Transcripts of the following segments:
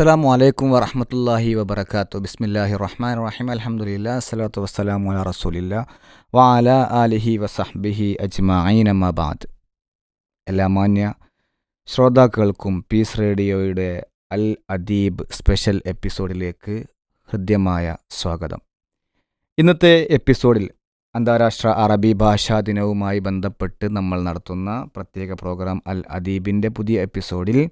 അസ്സലാമു അലൈക്കും വറഹമത്തല്ലാഹി വബർക്കാത്തു ബിസ്മില്ലാഹി റഹ്മാൻ റഹീം. അലഹമുല്ല അസ്സലാത്തു വസ്സലാമു അല റസൂലില്ല വാല ആലിഹി വസഹ്ബിഹി അമ്മാബാദ് എല്ലാ മാന്യ ശ്രോതാക്കൾക്കും പീസ് റേഡിയോയുടെ അൽ അദീബ് സ്പെഷ്യൽ എപ്പിസോഡിലേക്ക് ഹൃദ്യമായ സ്വാഗതം. ഇന്നത്തെ എപ്പിസോഡിൽ അന്താരാഷ്ട്ര അറബി ഭാഷാ ദിനവുമായി ബന്ധപ്പെട്ട് നമ്മൾ നടത്തുന്ന പ്രത്യേക പ്രോഗ്രാം അൽ അദീബിന്റെ പുതിയ എപ്പിസോഡിൽ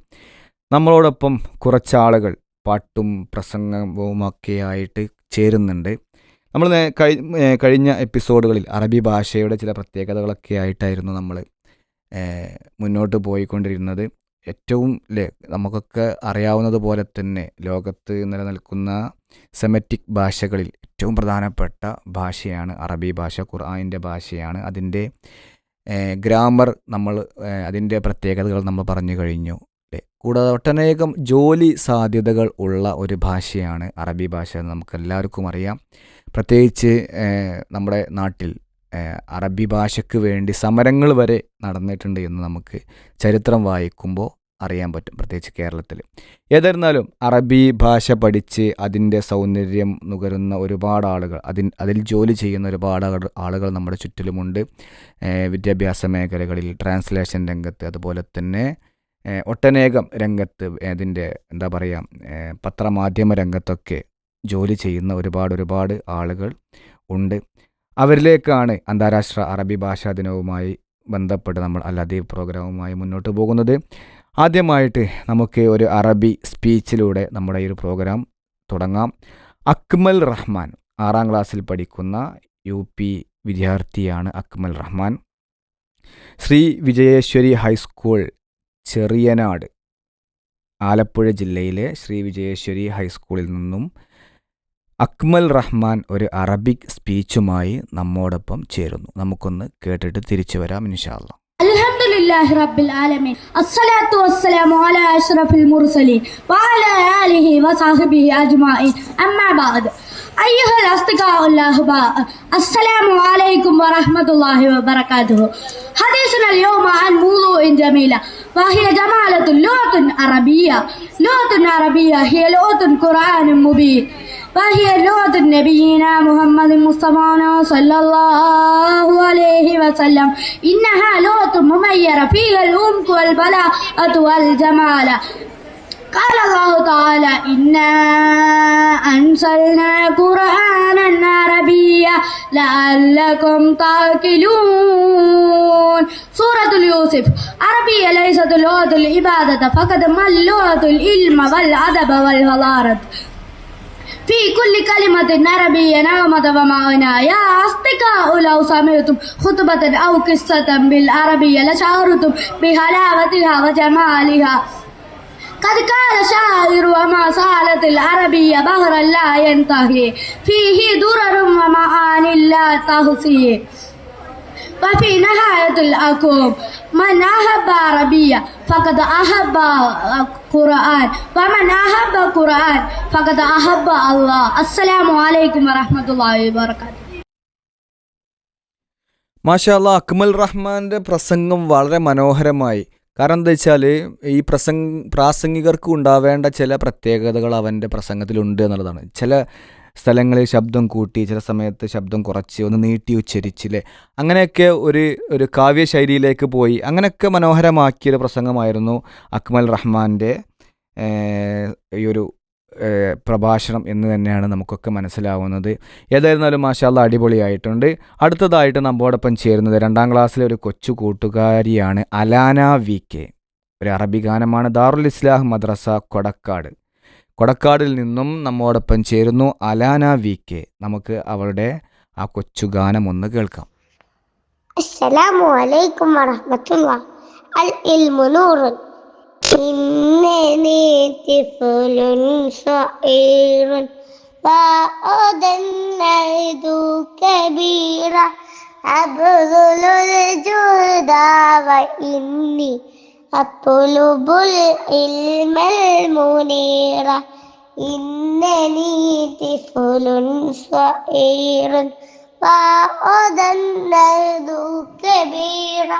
നമ്മളോടൊപ്പം കുറച്ചാളുകൾ പാട്ടും പ്രസംഗവും ഒക്കെ പ്രസംഗവുമൊക്കെയായിട്ട് ചേരുന്നുണ്ട്. നമ്മൾ കഴിഞ്ഞ എപ്പിസോഡുകളിൽ അറബി ഭാഷയുടെ ചില പ്രത്യേകതകളൊക്കെ ആയിട്ടായിരുന്നു നമ്മൾ മുന്നോട്ട് പോയിക്കൊണ്ടിരുന്നത്. ഏറ്റവും നമുക്കൊക്കെ അറിയാവുന്നത് പോലെ തന്നെ ലോകത്ത് നിലനിൽക്കുന്ന സെമറ്റിക് ഭാഷകളിൽ ഏറ്റവും പ്രധാനപ്പെട്ട ഭാഷയാണ് അറബി ഭാഷ ഖുർആാനിന്റെ ഭാഷയാണ്. അതിന്റെ ഗ്രാമർ നമ്മൾ അതിന്റെ പ്രത്യേകതകൾ നമ്മൾ പറഞ്ഞു കഴിഞ്ഞു. കൂടാതെ ഒട്ടനേകം ജോലി സാധ്യതകൾ ഉള്ള ഒരു ഭാഷയാണ് അറബി ഭാഷ എന്ന് നമുക്കെല്ലാവർക്കും അറിയാം. പ്രത്യേകിച്ച് നമ്മുടെ നാട്ടിൽ അറബി ഭാഷയ്ക്ക് വേണ്ടി സമരങ്ങൾ വരെ നടന്നിട്ടുണ്ട് എന്ന് നമുക്ക് ചരിത്രം വായിക്കുമ്പോൾ അറിയാൻ പറ്റും പ്രത്യേകിച്ച് കേരളത്തിൽ. ഏതായിരുന്നാലും അറബി ഭാഷ പഠിച്ച് അതിന്റെ സൗന്ദര്യം നുകരുന്ന ഒരുപാട് ആളുകൾ അതിൻ അതിൽ ജോലി ചെയ്യുന്ന ഒരുപാട് ആളുകൾ നമ്മുടെ ചുറ്റിലുമുണ്ട്. വിദ്യാഭ്യാസ മേഖലകളിൽ ട്രാൻസ്ലേഷൻ രംഗത്ത് അതുപോലെ തന്നെ ഒട്ടനേകം രംഗത്ത് അതിന്റെ എന്താ പറയുക പത്രമാധ്യമ രംഗത്തൊക്കെ ജോലി ചെയ്യുന്ന ഒരുപാട് ഒരുപാട് ആളുകൾ ഉണ്ട്. അവരിലേക്കാണ് അന്താരാഷ്ട്ര അറബി ഭാഷാ ദിനവുമായി ബന്ധപ്പെട്ട് നമ്മൾ അദീബ് പ്രോഗ്രാമുമായി മുന്നോട്ട് പോകുന്നത്. ആദ്യമായിട്ട് നമുക്ക് ഒരു അറബി സ്പീച്ചിലൂടെ നമ്മുടെ ഈ ഒരു പ്രോഗ്രാം തുടങ്ങാം. അക്മൽ റഹ്മാൻ ആറാം ക്ലാസ്സിൽ പഠിക്കുന്ന യു പി വിദ്യാർത്ഥിയാണ് Akmal Rahman. Shri Vijayeshwari high school Cheriyanad. Alappuzha ജില്ലയിലെ ശ്രീ വിജയേശ്വരി ഹൈസ്കൂളിൽ നിന്നും അക്മൽ റഹ്മാൻ ഒരു അറബിക് സ്പീച്ചുമായി നമ്മോടൊപ്പം ചേരുന്നു. നമുക്കൊന്ന് കേട്ടിട്ട് തിരിച്ചു വരാം ഇൻഷാല്ല അൽഹംദുലില്ലാഹി റബ്ബിൽ ആലമീൻ. അസ്സലാത്തു വസ്സലാമു അലാ അഷ്റഫിൽ മുർസലീൻ വഅലാ ആലിഹി വസഹ്ബിഹി അജ്മാഇൻ. അമ്മാ ബഅദ് بعد أيها الأصدقاء الأحباء السلام عليكم ورحمة الله وبركاته حديثنا اليوم عن موضوع جميلة وهي جمالة لغة عربية لغة عربية هي لغة قرآن مبين وهي لغة نبينا محمد مصطفى صلى الله عليه وسلم إنها لغة مميزة فيها الأمك والبلاءة والجمال قال الله تعالى إنا أنزلنا قرآنا عربيا لعلكم تعقلون. سورة اليوسف. عربية ليست لغة العبادة فقط بل لغة العلم والأدب والحضارة في كل كلمة عربية نغمة ومعنى يا أصدقاء لو سمعتم خطبة أو قصة بالعربية لشعرتم بحلاوتها وجمالها. قد قال شاعر وما سالت العربية بهرا لا ينتهي فيه درر ومعاني لا تحصي وفي نهاية الأكوم من أحب عربية فقد أحب القرآن ومن أحب القرآن فقد أحب الله السلام عليكم ورحمة الله وبركاته മാഷാല്ല അക്മൽ റഹ്മാൻ്റെ പ്രസംഗം വളരെ മനോഹരമായി കാരണം എന്താ വെച്ചാൽ ഈ പ്രസംഗ പ്രാസംഗികർക്ക് ഉണ്ടാവേണ്ട ചില പ്രത്യേകതകൾ അവന്റെ പ്രസംഗത്തിലുണ്ട് എന്നുള്ളതാണ്. ചില സ്ഥലങ്ങളിൽ ശബ്ദം കൂട്ടി ചില സമയത്ത് ശബ്ദം കുറച്ച് ഒന്ന് നീട്ടി ഉച്ചരിച്ചില്ലേ അങ്ങനെയൊക്കെ ഒരു ഒരു കാവ്യശൈലിയിലേക്ക് പോയി അങ്ങനെയൊക്കെ മനോഹരമാക്കിയൊരു പ്രസംഗമായിരുന്നു അക്മൽ റഹ്മാന്റെ ഈ ഒരു പ്രഭാഷണം എന്ന് തന്നെയാണ് നമുക്കൊക്കെ മനസ്സിലാവുന്നത്. ഏതായിരുന്നാലും മാഷാല്ല അടിപൊളിയായിട്ടുണ്ട്. അടുത്തതായിട്ട് നമ്മോടൊപ്പം ചേരുന്നത് രണ്ടാം ക്ലാസ്സിലെ ഒരു കൊച്ചു കൂട്ടുകാരിയാണ് അലാന വി കെ. ഒരു അറബി ഗാനമാണ് ദാറുൽ ഇസ്ലാഹ് മദ്രസ കൊടക്കാട്. കൊടക്കാടിൽ നിന്നും നമ്മോടൊപ്പം ചേരുന്നു അലാന വി കെ. നമുക്ക് അവളുടെ ആ കൊച്ചു ഗാനം ഒന്ന് കേൾക്കാം. അസ്സലാമു അലൈക്കും വറഹ്മത്തുള്ളാഹി. അൽ ഇൽമു നൂറുൻ. إنني طفل صغير وأدنيت كبيرا أبذل الجهد وإني أطلب العلم المنير إنني طفل صغير وأدنيت كبيرا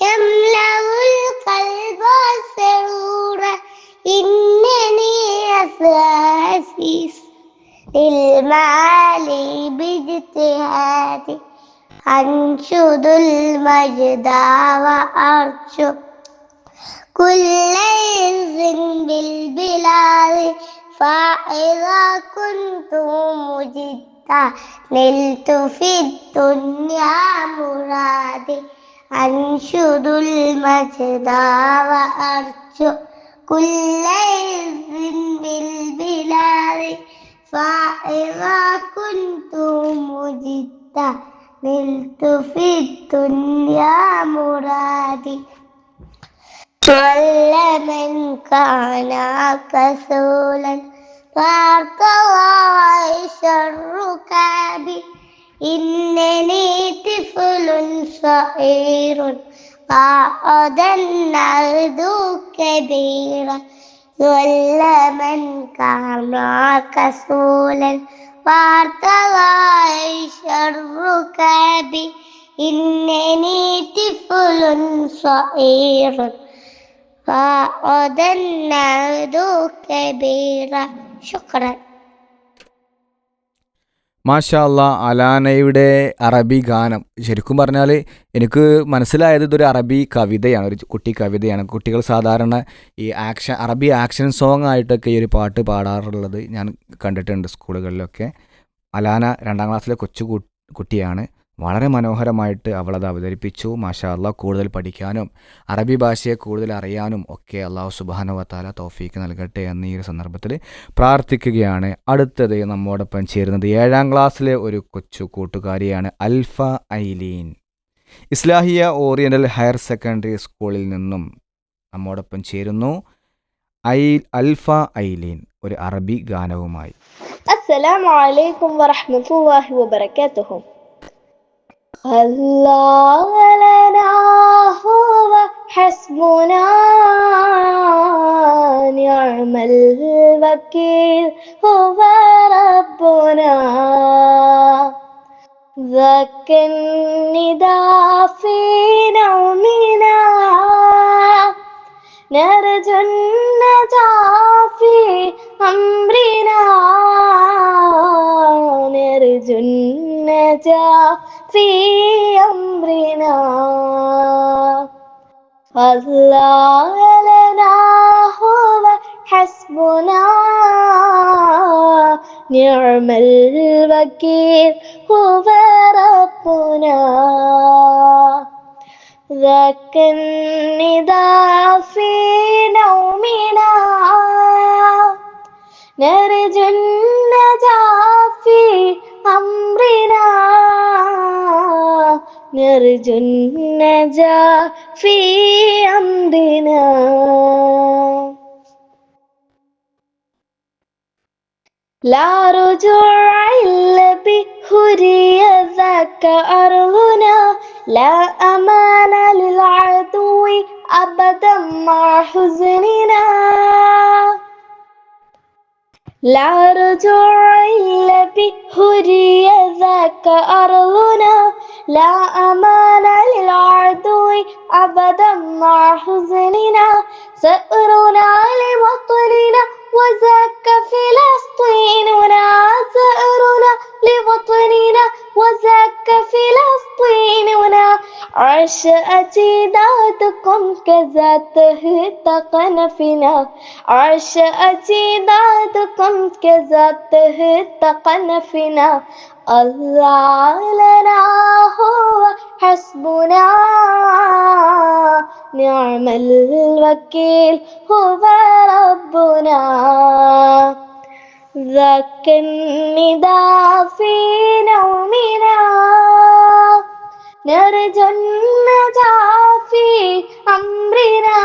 يملأ القلب سرورا إنني أسعى حسيسا للمعالي باجتهادي أنشد المجد وأرجو كل عز بالبلاد فإذا كنت مجدا نلت في الدنيا مرادي أنشد المجد وأرجو كل عز بالبلاد فإذا كنت مجدا نلت في الدنيا مرادي كل من كان كسولا فارتوى عيش الركاب إنني طفل صغير قعد النغدو كبيرا كل من كان كسولا فارتوى عيش الركاب إنني طفل صغير فقد النعد كبيرا. شكرا. മാഷാ അല്ലാ അലാനയുടെ അറബി ഗാനം. ശരിക്കും പറഞ്ഞാൽ എനിക്ക് മനസ്സിലായത് ഇതൊരു അറബി കവിതയാണ് ഒരു കുട്ടി കവിതയാണ്. കുട്ടികൾ സാധാരണ ഈ ആക്ഷൻ അറബി ആക്ഷൻ സോങ് ആയിട്ടൊക്കെ ഈ ഒരു പാട്ട് പാടാറുള്ളത് ഞാൻ കണ്ടിട്ടുണ്ട് സ്കൂളുകളിലൊക്കെ. അലാന രണ്ടാം ക്ലാസ്സിലെ കൊച്ചു കുട്ടിയാണ്. വളരെ മനോഹരമായിട്ട് അവളത് അവതരിപ്പിച്ചു. മാഷാ അള്ളാ കൂടുതൽ പഠിക്കാനും അറബി ഭാഷയെ കൂടുതൽ അറിയാനും ഒക്കെ അള്ളാഹു സുബാനുവത്താല തോഫീക്ക് നൽകട്ടെ എന്ന് ഈ ഒരു സന്ദർഭത്തിൽ പ്രാർത്ഥിക്കുകയാണ്. അടുത്തത് നമ്മോടൊപ്പം ചേരുന്നത് ഏഴാം ക്ലാസ്സിലെ ഒരു കൊച്ചു കൂട്ടുകാരിയാണ് Alfa Aileen. Islahiya oriental higher secondary സ്കൂളിൽ നിന്നും നമ്മോടൊപ്പം ചേരുന്നു. ഐ അൽഫ ഐലീൻ ഒരു അറബി ഗാനവുമായി. അസ്സലാമലൈക്കും വറഹ്മത്തുള്ളാഹി വബറകാതുഹു. الله لنا هو حسبنا نعم الوكيل هو ربنا ذاك النداء في نومنا نرجو النجاة في أمرنا نرجو النجاة في أمرنا الله لنا هو حسبنا نعم الوكيل هو ربنا ذاك النداء في نومنا نرجو النجاة في أمرنا نرجو النجاة في أمرنا لا رجوع إلا بهري ذاك أرضنا لا أمان للعدو أبدا مع حزننا. لا رجوع إلا بهري ذاك أرضنا. لا أمان للعدو أبدا مع حزننا. سأرنا لوطننا وزك فلسطين ونعزائرنا لوطننا وزك فلسطين ونا عش أجدادكم كذا تهتقن فينا عش أجدادكم كذا تهتقن فينا الله لنا هو حسبنا نعم الوكيل هو ربنا ذاك النداء في نومنا نرجو النجاة في أمرنا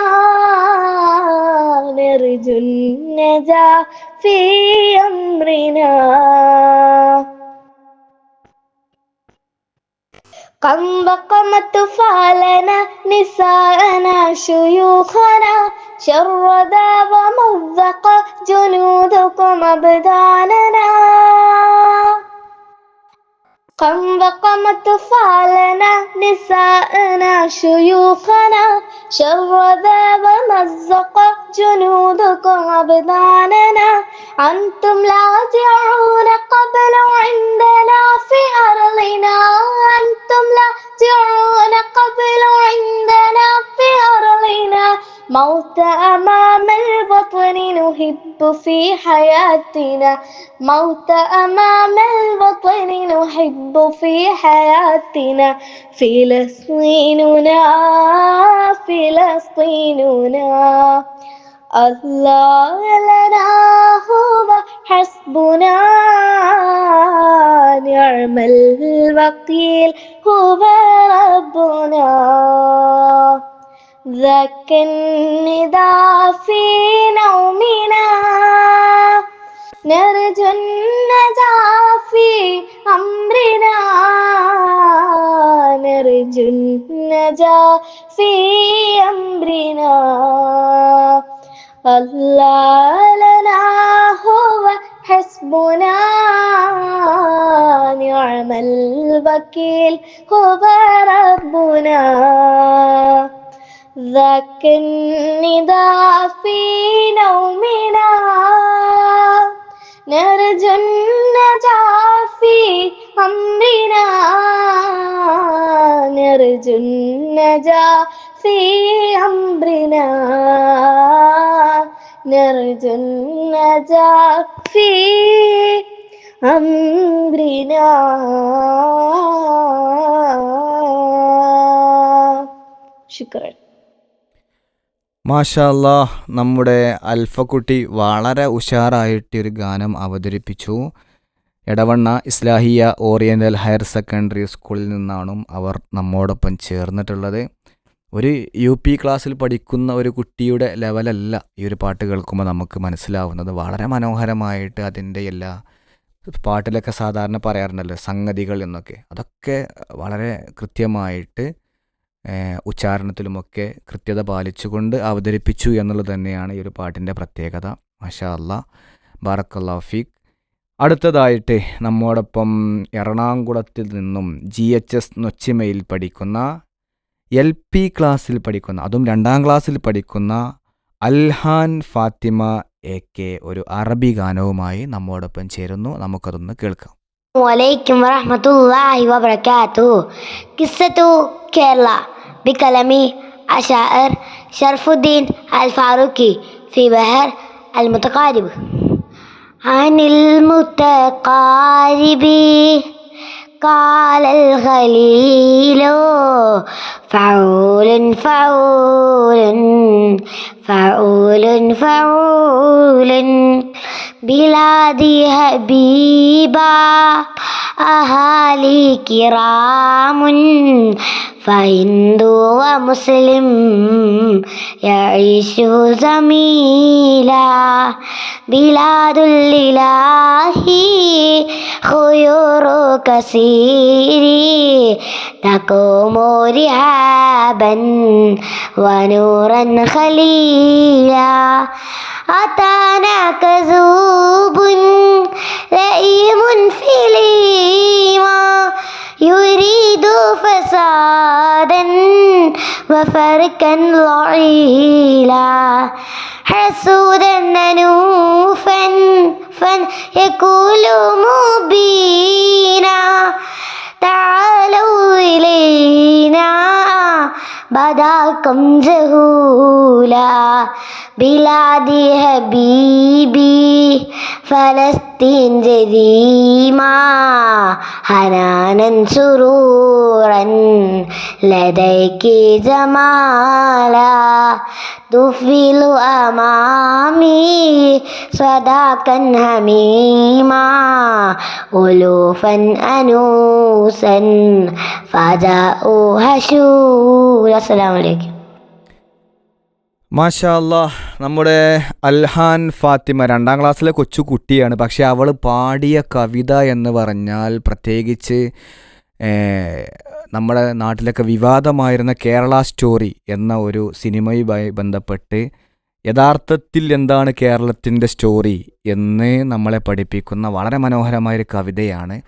نرجو النجاة في أمرنا قم وقمت أطفالنا نساءنا شيوخنا. شردا ومزق جنودكم أبداننا. قم وقمت فعلنا نساءنا شيوخنا. شر ومزق جنودكم أبداننا أنتم لا ترعون قبل عندنا في أرضنا. أنتم لا ترعون قبل عندنا موت أمام الوطن نحب في حياتنا. موت أمام الوطن نحب في حياتنا. فلسطيننا فلسطيننا. الله لنا هو حسبنا. نعم الوكيل هو ربنا. ذاك النداء في نومنا نرجو النجاة في أمرنا نرجو النجاة في أمرنا الله لنا هو حسبنا نعم الوكيل هو ربنا ذاك النداء في نومنا نرجو النجاة في أمرنا نرجو النجاة في أمرنا نرجو النجاة في أمرنا شكرا മാഷാ അല്ലാ നമ്മുടെ അൽഫക്കുട്ടി വളരെ ഉഷാറായിട്ട് ഒരു ഗാനം അവതരിപ്പിച്ചു. Edavanna Islahiya oriental higher secondary സ്കൂളിൽ നിന്നാണ് അവർ നമ്മോടൊപ്പം ചേർന്നിട്ടുള്ളത്. ഒരു യു പി ക്ലാസ്സിൽ പഠിക്കുന്ന ഒരു കുട്ടിയുടെ ലെവലല്ല ഈ ഒരു പാട്ട് കേൾക്കുമ്പോൾ നമുക്ക് മനസ്സിലാവുന്നത്. വളരെ മനോഹരമായിട്ട് അതിന്റെ എല്ലാ പാട്ടിലൊക്കെ സാധാരണ പറയാറുണ്ടല്ലോ സംഗതികൾ എന്നൊക്കെ. അതൊക്കെ വളരെ കൃത്യമായിട്ട് ഉച്ചാരണത്തിലുമൊക്കെ കൃത്യത പാലിച്ചുകൊണ്ട് അവതരിപ്പിച്ചു എന്നുള്ളത് തന്നെയാണ് ഈ ഒരു പാട്ടിന്റെ പ്രത്യേകത. മഷാ അല്ല ബാറക്കല്ലാ ഫീഖ് അടുത്തതായിട്ട് നമ്മോടൊപ്പം എറണാകുളത്തിൽ നിന്നും ജി എച്ച് എസ് നൊച്ചിമയിൽ പഠിക്കുന്ന എൽ പി ക്ലാസ്സിൽ പഠിക്കുന്ന അതും രണ്ടാം ക്ലാസ്സിൽ പഠിക്കുന്ന അൽഹാൻ ഫാത്തിമ എ കെ ഒരു അറബി ഗാനവുമായി നമ്മോടൊപ്പം ചേരുന്നു. നമുക്കതൊന്ന് കേൾക്കാം. വലൈക്കും വറഹമത്തല്ലാഹി വബർക്കാത്തു കിസ്സത്തു കേരള. كيرلا بكلام الشاعر شرف الدين الفاروقي في بحر المتقارب. عن المتقارب قال الخليل فعول فعول فعول فعول. بلادي حبيبا أهالي كرام فهند ومسلم يعيش زميلا بلاد الإله خيور كثير تقوم رهابا ونورا خليلا. أتانا كذوب لئيم في ليما يريد فسادا وفركا ضعيلا حسودا ننوفا فيقول مبينا تعالوا إلينا بعد أهداكم جهولا بلادي حبيبي فلسطين جريمة حنانا سرورا لديك جمالا تفل أمامي صداقا هميما ألوفا أنوسا മൂസൻ അസ്സലാമലൈക്കും മാഷാ അല്ലാഹ് നമ്മുടെ അൽഹാൻ ഫാത്തിമ രണ്ടാം ക്ലാസ്സിലെ കൊച്ചു കുട്ടിയാണ്. പക്ഷേ അവൾ പാടിയ കവിത എന്ന് പറഞ്ഞാൽ പ്രത്യേകിച്ച് നമ്മുടെ നാട്ടിലൊക്കെ വിവാദമായിരുന്ന കേരള സ്റ്റോറി എന്ന ഒരു സിനിമയുമായി ബന്ധപ്പെട്ട് യഥാർത്ഥത്തിൽ എന്താണ് കേരളത്തിന്റെ സ്റ്റോറി എന്ന് നമ്മളെ പഠിപ്പിക്കുന്ന വളരെ മനോഹരമായൊരു കവിതയാണ്.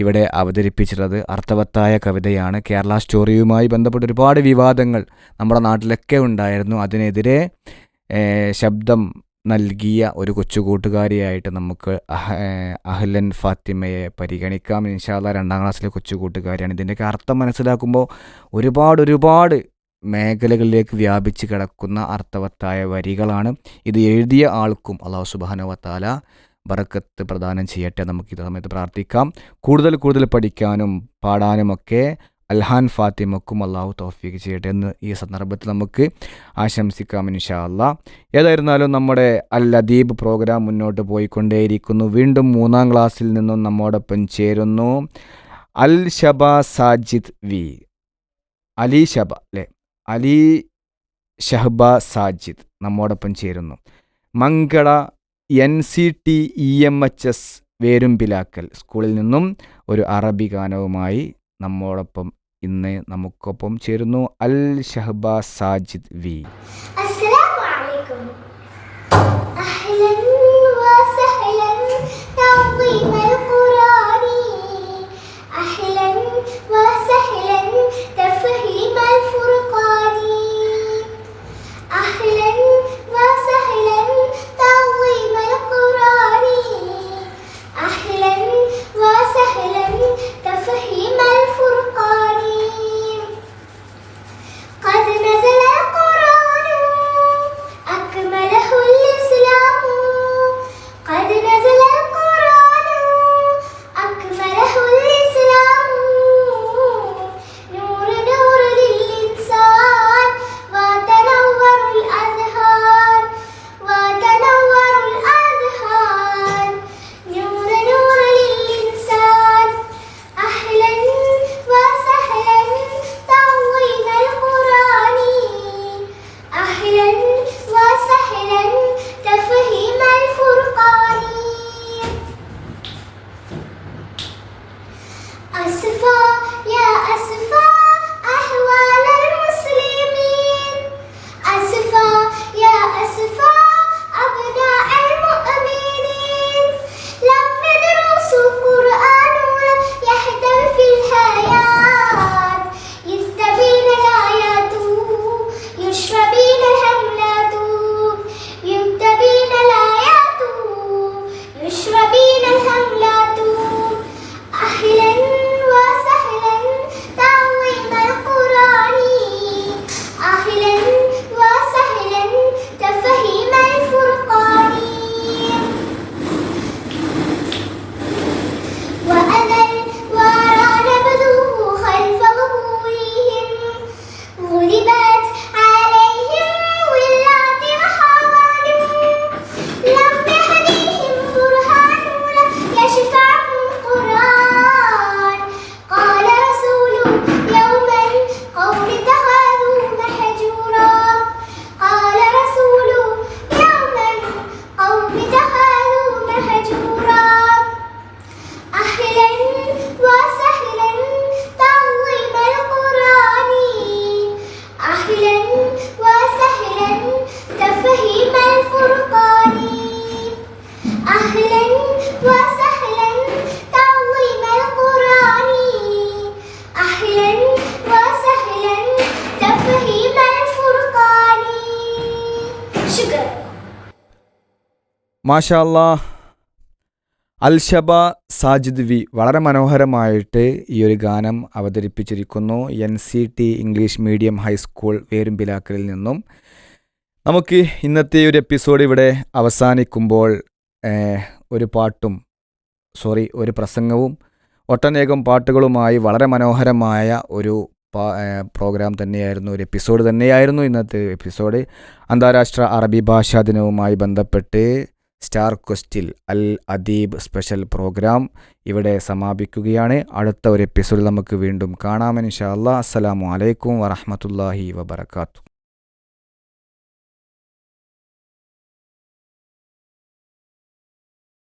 ഇവിടെ അവതരിപ്പിച്ചിട്ടുള്ളത് അർത്ഥവത്തായ കവിതയാണ്. കേരള സ്റ്റോറിയുമായി ബന്ധപ്പെട്ട് ഒരുപാട് വിവാദങ്ങൾ നമ്മുടെ നാട്ടിലൊക്കെ ഉണ്ടായിരുന്നു. അതിനെതിരെ ശബ്ദം നൽകിയ ഒരു കൊച്ചുകൂട്ടുകാരിയായിട്ട് നമുക്ക് അഹ് അഹ്ലൻ ഫാത്തിമയെ പരിഗണിക്കാം. ഇൻഷാല്ല രണ്ടാം ക്ലാസ്സിലെ കൊച്ചുകൂട്ടുകാരിയാണ്. ഇതിന്റെയൊക്കെ അർത്ഥം മനസ്സിലാക്കുമ്പോൾ ഒരുപാട് ഒരുപാട് മേഖലകളിലേക്ക് വ്യാപിച്ച് കിടക്കുന്ന അർത്ഥവത്തായ വരികളാണ്. ഇത് എഴുതിയ ആൾക്കും അള്ളാഹു സുബാനുവത്താല ബറക്കത്ത് പ്രദാനം ചെയ്യട്ടെ. നമുക്ക് ഇത് സമയത്ത് പ്രാർത്ഥിക്കാം. കൂടുതൽ കൂടുതൽ പഠിക്കാനും പാടാനുമൊക്കെ അൽഹാൻ ഫാത്തിമക്കും അള്ളാഹു തൗഫീഖ് ചെയ്യട്ടെ എന്ന് ഈ സന്ദർഭത്തിൽ നമുക്ക് ആശംസിക്കാം ഇൻഷാ അല്ല ഏതായിരുന്നാലും നമ്മുടെ അൽ അദീബ് പ്രോഗ്രാം മുന്നോട്ട് പോയിക്കൊണ്ടേയിരിക്കുന്നു. വീണ്ടും മൂന്നാം ക്ലാസ്സിൽ നിന്നും നമ്മോടൊപ്പം ചേരുന്നു. അൽ ഷബ സാജിദ് വി. അലി ഷബ അല്ലേ? അലി ഷഹബ സാജിദ് നമ്മോടൊപ്പം ചേരുന്നു. Mangala N C T E M H S Verumbilakkal. സ്കൂളിൽ നിന്നും ഒരു അറബി ഗാനവുമായി നമ്മോടൊപ്പം ഇന്ന് നമുക്കൊപ്പം ചേരുന്നു അൽ ഷഹബ സാജിദ് വി. അസ്സലാമു അലൈക്കും. മാഷാല്ലാ അൽഷബ സാജിദ് വി വളരെ മനോഹരമായിട്ട് ഈ ഒരു ഗാനം അവതരിപ്പിച്ചിരിക്കുന്നു. N C T English medium high school വേരുമ്പിലാക്കലിൽ നിന്നും. നമുക്ക് ഇന്നത്തെ ഒരു എപ്പിസോഡ് ഇവിടെ അവസാനിക്കുമ്പോൾ ഒരു പാട്ടും സോറി ഒരു പ്രസംഗവും ഒട്ടനേകം പാട്ടുകളുമായി വളരെ മനോഹരമായ ഒരു പ്രോഗ്രാം തന്നെയായിരുന്നു ഒരു എപ്പിസോഡ് തന്നെയായിരുന്നു ഇന്നത്തെ എപ്പിസോഡ്. അന്താരാഷ്ട്ര അറബി ഭാഷാ ദിനവുമായി ബന്ധപ്പെട്ട് സ്റ്റാർ ക്വസ്റ്റിൽ അൽ അദീബ് സ്പെഷ്യൽ പ്രോഗ്രാം ഇവിടെ സമാപിക്കുകയാണ്. അടുത്ത ഒരു എപ്പിസോഡിൽ നമുക്ക് വീണ്ടും കാണാം. ഇൻഷാ അല്ലാ അസ്സലാമു അലൈക്കും വറഹമത്തല്ലാഹി വബർക്കാത്തു